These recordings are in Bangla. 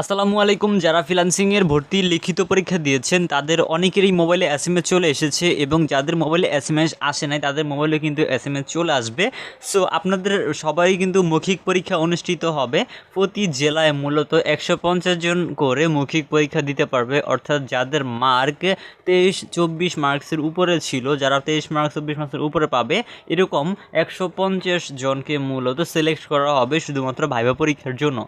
আসসালামু আলাইকুম। যারা ফ্রিল্যান্সিংয়ের ভর্তি লিখিত পরীক্ষা দিয়েছেন, তাদের অনেকেরই মোবাইলে এস চলে এসেছে এবং যাদের মোবাইলে এস আসে নাই, তাদের মোবাইলে কিন্তু এস চলে আসবে। সো, আপনাদের সবাই কিন্তু মৌখিক পরীক্ষা অনুষ্ঠিত হবে। প্রতি জেলায় মূলত একশো পঞ্চাশ জন করে মৌখিক পরীক্ষা দিতে পারবে। অর্থাৎ যাদের মার্ক তেইশ চব্বিশ মার্কসের উপরে ছিল, যারা তেইশ মার্কস, চব্বিশ মার্কসের উপরে পাবে, এরকম একশো পঞ্চাশ জনকে মূলত সিলেক্ট করা হবে শুধুমাত্র ভাইবা পরীক্ষার জন্য।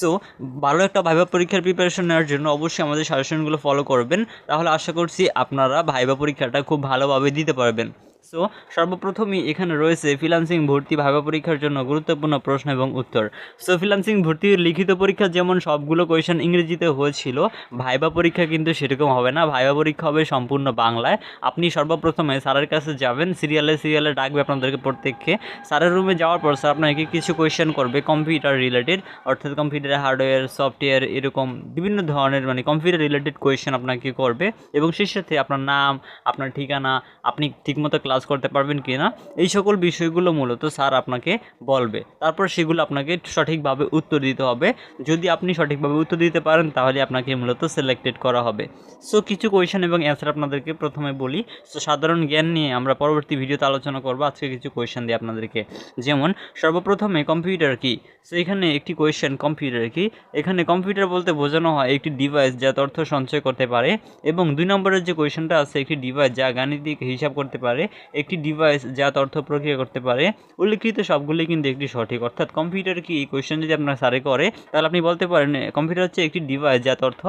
সো, ভালো একটা ভাইবা পরীক্ষার প্রিপারেশন নেওয়ার জন্য অবশ্যই আমাদের সাজেশনগুলো ফলো করবেন। তাহলে আশা করছি আপনারা ভাইবা পরীক্ষাটা খুব ভালোভাবে দিতে পারবেন। সো সর্বপ্রথমই এখানে রয়েছে ফ্রিল্যান্সিং ভর্তি ভাইবা পরীক্ষার জন্য গুরুত্বপূর্ণ প্রশ্ন এবং উত্তর। সো ফ্রিল্যান্সিং ভর্তির লিখিত পরীক্ষা যেমন সবগুলো কোয়েশন ইংরেজিতে হয়েছিল ভাইবা পরীক্ষা কিন্তু সেরকম হবে না। ভাইবা পরীক্ষা হবে সম্পূর্ণ বাংলায়। আপনি সর্বপ্রথমে স্যারের কাছে যাবেন সিরিয়ালে সিরিয়ালে ডাকবে আপনাদেরকে প্রত্যেককে। স্যারের রুমে যাওয়ার পর স্যার আপনাকে কিছু কোয়েশ্চেন করবে কম্পিউটার রিলেটেড অর্থাৎ কম্পিউটার হার্ডওয়্যার সফটওয়্যার এরকম বিভিন্ন ধরনের মানে কম্পিউটার রিলেটেড কোয়েশ্চেন আপনাকে করবে এবং সেই সাথে আপনার নাম, আপনার ঠিকানা, আপনি ঠিকমতো ক্লাস করতে পারবেন কি না এই সকল বিষয়গুলো মূলত স্যার আপনাকে বলবে। তারপর সেগুলো আপনাকে সঠিকভাবে উত্তর দিতে হবে। যদি আপনি সঠিকভাবে উত্তর দিতে পারেন, তাহলে আপনাকে মূলত সিলেক্টেড করা হবে। সো কিছু কোয়েশন এবং অ্যান্সার আপনাদেরকে প্রথমে বলি। সো সাধারণ জ্ঞান নিয়ে আমরা পরবর্তী ভিডিওতে আলোচনা করব। আজকে কিছু কোয়েশন দিই আপনাদেরকে। যেমন, সর্বপ্রথমে কম্পিউটার কি? সো এখানে একটি কোয়েশ্চেন কম্পিউটার কি? এখানে কম্পিউটার বলতে বোঝানো হয় একটি ডিভাইস যা তথ্য সঞ্চয় করতে পারে এবং দুই নম্বরের যে কোয়েশনটা আছে, একটি ডিভাইস যা গাণিতিক হিসাব করতে পারে একটি ডিভাইস যা তথ্য প্রক্রিয়া করতে পারে। উল্লিখিত সবগুলি কিন্তু একটি সঠিক। অর্থাৎ কম্পিউটার কি? এই কোয়েশ্চেন যদি আপনার স্যারে করে, তাহলে আপনি বলতে পারেন কম্পিউটার হচ্ছে একটি ডিভাইস যা তথ্য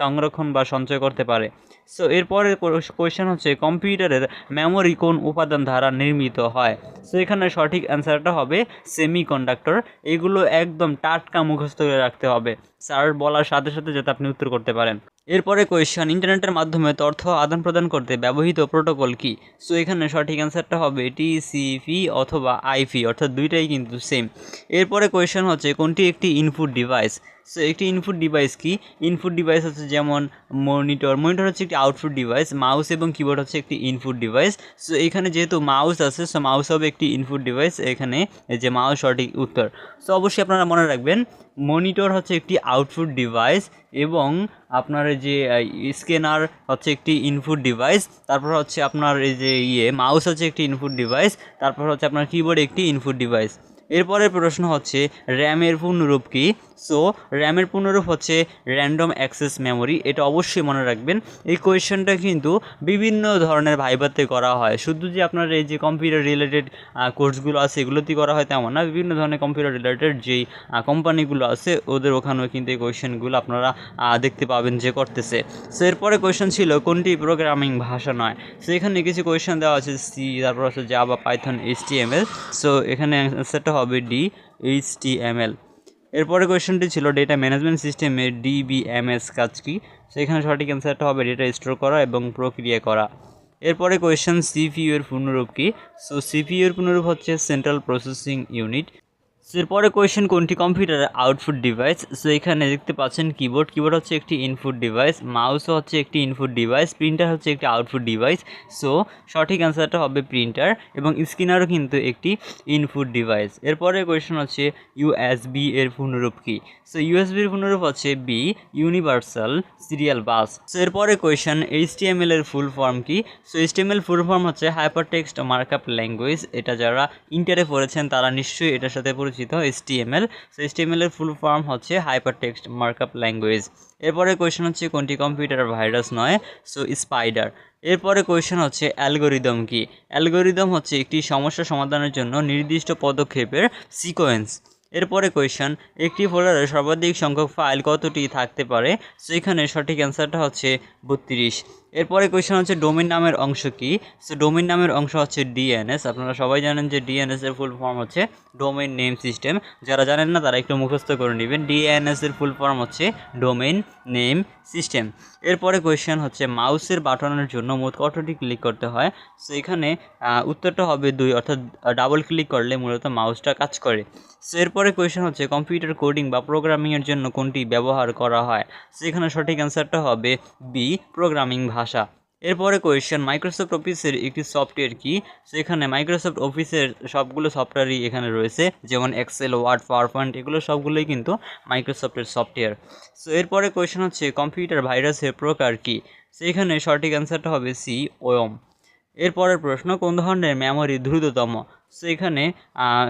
সংরক্ষণ বা সঞ্চয় করতে পারে। সো এরপরে কোয়েশ্চেন হচ্ছে কম্পিউটারের মেমোরি কোন উপাদান দ্বারা নির্মিত হয়? সো এখানে সঠিক অ্যান্সারটা হবে সেমি কন্ডাক্টর এগুলো একদম টাটকা মুখস্থ করে রাখতে হবে। স্যার বলার সাথে সাথে যাতে আপনি উত্তর করতে পারেন। এরপরে কোয়েশ্চেন ইন্টারনেটের মাধ্যমে তথ্য আদান প্রদান করতে ব্যবহৃত প্রোটোকল কি? সো এখানে সঠিক অ্যান্সারটা হবে টিসিপি অথবা আইপি অর্থাৎ দুইটাই কিন্তু সেম এরপরে কোয়েশ্চেন হচ্ছে, কোনটি একটি ইনপুট ডিভাইস একটি ইনপুট ডিভাইস কি? ইনপুট ডিভাইস হচ্ছে যেমন মনিটর মনিটর হচ্ছে একটি আউটপুট ডিভাইস মাউস এবং কিবোর্ড হচ্ছে একটি ইনপুট ডিভাইস সো এখানে যেহেতু মাউস আছে সো মাউস হবে একটি ইনপুট ডিভাইস এখানে, এই যে মাউস সঠিক উত্তর। সো অবশ্যই আপনারা মনে রাখবেন মনিটর হচ্ছে একটি আউটপুট ডিভাইস এবং আপনার যে স্ক্যানার হচ্ছে একটি ইনপুট ডিভাইস তারপর হচ্ছে আপনার এই যে ইয়ে মাউস হচ্ছে একটি ইনপুট ডিভাইস তারপর হচ্ছে আপনার কিবোর্ড একটি ইনপুট ডিভাইস এরপরের প্রশ্ন হচ্ছে র্যামের পূর্ণরূপ কী? সো র্যামের পূর্ণরূপ হচ্ছে র্যান্ডম অ্যাক্সেস মেমোরি এটা অবশ্যই মনে রাখবেন। এই কোয়েশ্চেনটা কিন্তু বিভিন্ন ধরনের ভাইবাতে করা হয়। শুধু যে আপনার এই যে কম্পিউটার রিলেটেড কোর্সগুলো আছে, এগুলোতেই করা হয় তেমন না। বিভিন্ন ধরনের কম্পিউটার রিলেটেড যেই কোম্পানিগুলো আছে, ওদের ওখানেও কিন্তু এই কোয়েশ্চেনগুলো আপনারা দেখতে পাবেন যে করতেছে। সো এরপরে কোয়েশ্চেন ছিল, কোনটি প্রোগ্রামিং ভাষা নয়? সো এখানে কিছু কোয়েশ্চেন দেওয়া আছে সি তারপর হচ্ছে Java Python H T M L so এখানে অ্যান্সারটা হবে D H T M L এরপরে কোয়েশ্চেনটি ছিল ডেটা ম্যানেজমেন্ট সিস্টেমে ডিবিএমএস কাজ কি? সেখানে সঠিক অ্যান্সারটা হবে ডেটা স্টোর করা এবং প্রক্রিয়া করা। এরপরে কোয়েশ্চেন সিপিইউ এর পূর্ণরূপ কি? সো সিপিইউ এর পূর্ণরূপ হচ্ছে সেন্ট্রাল প্রসেসিং ইউনিট এরপরে কোয়েশ্চেন কোনটি? কম্পিউটারের আউটপুট ডিভাইস সো এখানে দেখতে পাচ্ছেন কিবোর্ড কিবোর্ড হচ্ছে একটি ইনপুট ডিভাইস মাউসও হচ্ছে একটি ইনপুট ডিভাইস প্রিন্টার হচ্ছে একটি আউটপুট ডিভাইস সো সঠিক অ্যান্সারটা হবে প্রিন্টার এবং স্ক্যানারও কিন্তু একটি ইনপুট ডিভাইস এরপরে কোয়েশ্চেন হচ্ছে ইউএসবি এর পূর্ণরূপ কি? সো ইউএসবির পূর্ণরূপ হচ্ছে B universal serial bus so এরপরে কোয়েশ্চেন এইচটিএমএল এর ফুল ফর্ম কি? সো এইচটিএমএল ফুল ফর্ম হচ্ছে হাইপার টেক্সট মার্কআপ ল্যাঙ্গুয়েজ এটা যারা ইন্টারে পড়েছেন, তারা নিশ্চয়ই এটার সাথে পরিচিত এইচটিএমএল সো এইচটিএমএল এর ফুল ফর্ম হচ্ছে হাইপার টেক্সট মার্কআপ ল্যাঙ্গুয়েজ এরপরে কোয়েশ্চেন হচ্ছে কোনটি কম্পিউটার ভাইরাস নয়? সো স্পাইডার এরপরে কোয়েশ্চেন হচ্ছে অ্যালগোরিদম কি? অ্যালগোরিদম হচ্ছে একটি সমস্যা সমাধানের জন্য নির্দিষ্ট পদক্ষেপের সিকোয়েন্স এরপরে কোয়েশ্চেন একটি ফোল্ডারে সর্বাধিক সংখ্যক ফাইল কতটি থাকতে পারে? সেখানে সঠিক অ্যান্সারটা হচ্ছে বত্রিশ। এরপরে কোয়েশ্চেন হচ্ছে ডোমেন নামের অংশ কি? সো ডোমেন নামের অংশ হচ্ছে ডিএনএস আপনারা সবাই জানেন যে ডিএনএস এর ফুল ফর্ম হচ্ছে ডোমেন নেম সিস্টেম যারা জানেন না, তারা একটু মুখস্থ করে নেবেন। ডিএনএস এর ফুল ফর্ম হচ্ছে ডোমেন নেম সিস্টেম এরপরে কোয়েশ্চেন হচ্ছে মাউসের বাটনের জন্য মোট কতটি ক্লিক করতে হয়? সো এখানে উত্তরটা হবে দুই, অর্থাৎ ডাবল ক্লিক করলে মূলত মাউসটা কাজ করে। সো এরপরে কোয়েশ্চেন হচ্ছে কম্পিউটার কোডিং বা প্রোগ্রামিংয়ের জন্য কোনটি ব্যবহার করা হয়? সো এখানে সঠিক অ্যান্সারটা হবে বি প্রোগ্রামিং ভাষা। এরপরে কোয়েশ্চেন মাইক্রোসফট অফিসের একটি সফটওয়্যার কি? সেখানে মাইক্রোসফট অফিসের সবগুলো সফটওয়্যারই এখানে রয়েছে, যেমন এক্সেল ওয়ার্ড পাওয়ার পয়েন্ট এগুলো সবগুলোই কিন্তু মাইক্রোসফটের সফটওয়্যার সো এরপরে কোয়েশ্চেন হচ্ছে কম্পিউটার ভাইরাসের প্রকার কি? সেখানে সঠিক অ্যান্সারটা হবে সি ওয়ম। এরপরের প্রশ্ন, কোন ধরনের মেমোরি দ্রুততম? সো এখানে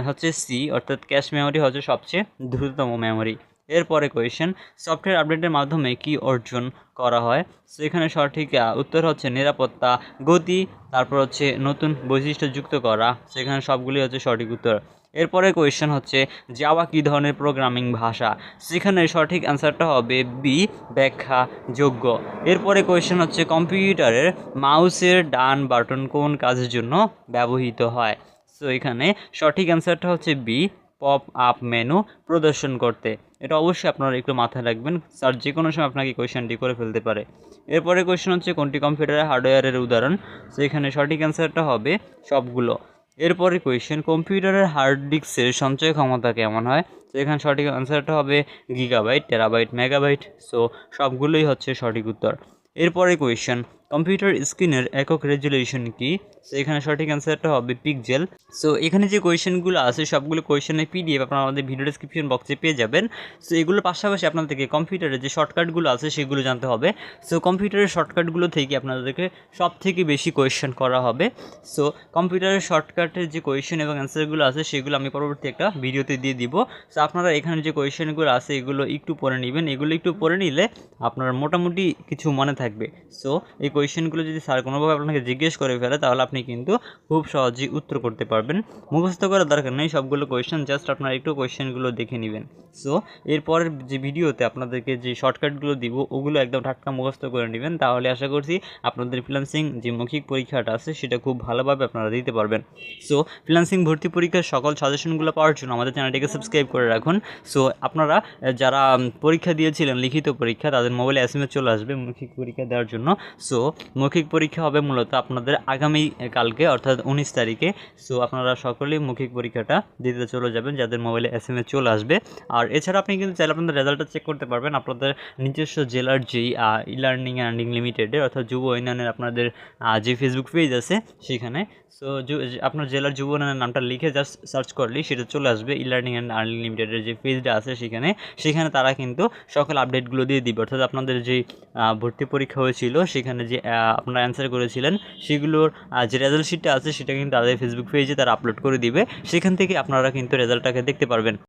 হচ্ছে সি অর্থাৎ ক্যাশ মেমোরি হচ্ছে সবচেয়ে দ্রুততম মেমোরি এরপরে কোয়েশ্চেন সফটওয়্যার আপডেটের মাধ্যমে কি অর্জন করা হয়? সো এখানে সঠিক উত্তর হচ্ছে নিরাপত্তা, গতি, তারপর হচ্ছে নতুন বৈশিষ্ট্য যুক্ত করা। সেখানে সবগুলি হচ্ছে সঠিক উত্তর। এরপরে কোয়েশ্চেন হচ্ছে জাভা কী ধরনের প্রোগ্রামিং ভাষা? সেখানে সঠিক অ্যান্সারটা হবে বি ব্যাখ্যা যোগ্য এরপরে কোয়েশ্চেন হচ্ছে, কম্পিউটারের মাউসের ডান বাটন কোন কাজের জন্য ব্যবহৃত হয়? সো এখানে সঠিক অ্যান্সারটা হচ্ছে বি পপ আপ মেনু প্রদর্শন করতে। এটা অবশ্যই আপনারা একটু মাথায় রাখবেন। স্যার যে কোনো সময় আপনাকে কোয়েশ্চেনটি করে ফেলতে পারে। এরপরে কোয়েশ্চেন হচ্ছে, কোনটি কম্পিউটারের হার্ডওয়্যারের উদাহরণ? সো এখানে সঠিক অ্যান্সারটা হবে সবগুলো। এরপরে কোয়েশ্চেন কম্পিউটারের হার্ড ডিস্কের সঞ্চয় ক্ষমতা কেমন হয়? তো এখানে সঠিক অ্যান্সারটা হবে গিগাবাইট টেরাবাইট মেগাবাইট সো সবগুলোই হচ্ছে সঠিক উত্তর। এরপরে কোয়েশ্চেন কম্পিউটার স্ক্রিনের একক রেজুলেশন কি? সো এখানে সঠিক অ্যান্সারটা হবে পিকজেল সো এখানে যে কোয়েশ্চেনগুলো আছে, সবগুলো কোয়েশ্চেনের পিডিএফ আপনারা আমাদের ভিডিও ডিসক্রিপশন বক্সে পেয়ে যাবেন। সো এগুলোর পাশাপাশি আপনাদেরকে কম্পিউটারের যে শর্টকাটগুলো আছে, সেগুলো জানতে হবে। সো কম্পিউটারের শর্টকাটগুলো থেকে আপনাদেরকে সব থেকে বেশি কোয়েশ্চেন করা হবে। সো কম্পিউটারের শর্টকাটের যে কোয়েশ্চেন এবং অ্যান্সারগুলো আছে, সেগুলো আমি পরবর্তী একটা ভিডিওতে দিয়ে দিব। সো আপনারা এখানে যে কোয়েশ্চেনগুলো আছে, এগুলো একটু পড়ে নেবেন। এগুলো একটু পড়ে নিলে আপনার মোটামুটি কিছু মনে থাকবে। সো এই কোয়েশ্চেনগুলো যদি স্যার কোনোভাবে আপনাকে জিজ্ঞেস করে ফেলে, তাহলে আপনি কিন্তু খুব সহজেই উত্তর করতে পারবেন। মুখস্থ করার দরকার নেই, সবগুলো কোয়েশ্চেন জাস্ট আপনারা একটু কোয়েশ্চেনগুলো দেখে নেবেন। সো এরপরের যে ভিডিওতে আপনাদেরকে যে শর্টকাটগুলো দিব, ওগুলো একদম ঠাটকা মুখস্থ করে নেবেন। তাহলে আশা করছি আপনাদের ফ্রিল্যান্সিং যে মৌখিক পরীক্ষাটা আছে, সেটা খুব ভালোভাবে আপনারা দিতে পারবেন। সো ফ্রিল্যান্সিং ভর্তি পরীক্ষার সকল সাজেশনগুলো পাওয়ার জন্য আমাদের চ্যানেলটিকে সাবস্ক্রাইব করে রাখুন। সো আপনারা যারা পরীক্ষা দিয়েছিলেন, লিখিত পরীক্ষা, তাদের মোবাইলে এস চলে আসবে মৌখিক পরীক্ষা দেওয়ার জন্য। সো মৌখিক পরীক্ষা হবে মূলত আপনাদের আগামী কালকে, অর্থাৎ উনিশ তারিখে। সো আপনারা সকলেই মৌখিক পরীক্ষাটা দিতে চলে যাবেন, যাদের মোবাইলে এস এম চলে আসবে। আর এছাড়া আপনি কিন্তু চাইলে আপনাদের রেজাল্টটা চেক করতে পারবেন। আপনাদের নিজস্ব জেলার যেই ই লার্নিং অ্যান্ড লিমিটেডের অর্থাৎ যুব উন্নয়নের আপনাদের যে ফেসবুক পেজ আছে, সেখানে সো আপনার জেলার যুব উন্নয়নের নামটা লিখে জাস্ট সার্চ করলেই সেটা চলে আসবে। ইলার্নিং লার্নিং অ্যান্ড আর্নিং লিমিটেডের যে পেজটা আছে সেখানে সেখানে তারা কিন্তু সকল আপডেটগুলো দিয়ে দিবে। অর্থাৎ আপনাদের যে ভর্তি পরীক্ষা হয়েছিল, সেখানে যে আপনারা অ্যান্সার করেছিলেন, সেগুলোর যে রেজাল্ট শিটটা আছে সেটা কিন্তু তাদের ফেসবুক পেজে তারা আপলোড করে দিবে। সেখান থেকে আপনারা কিন্তু রেজাল্টটাকে দেখতে পারবেন।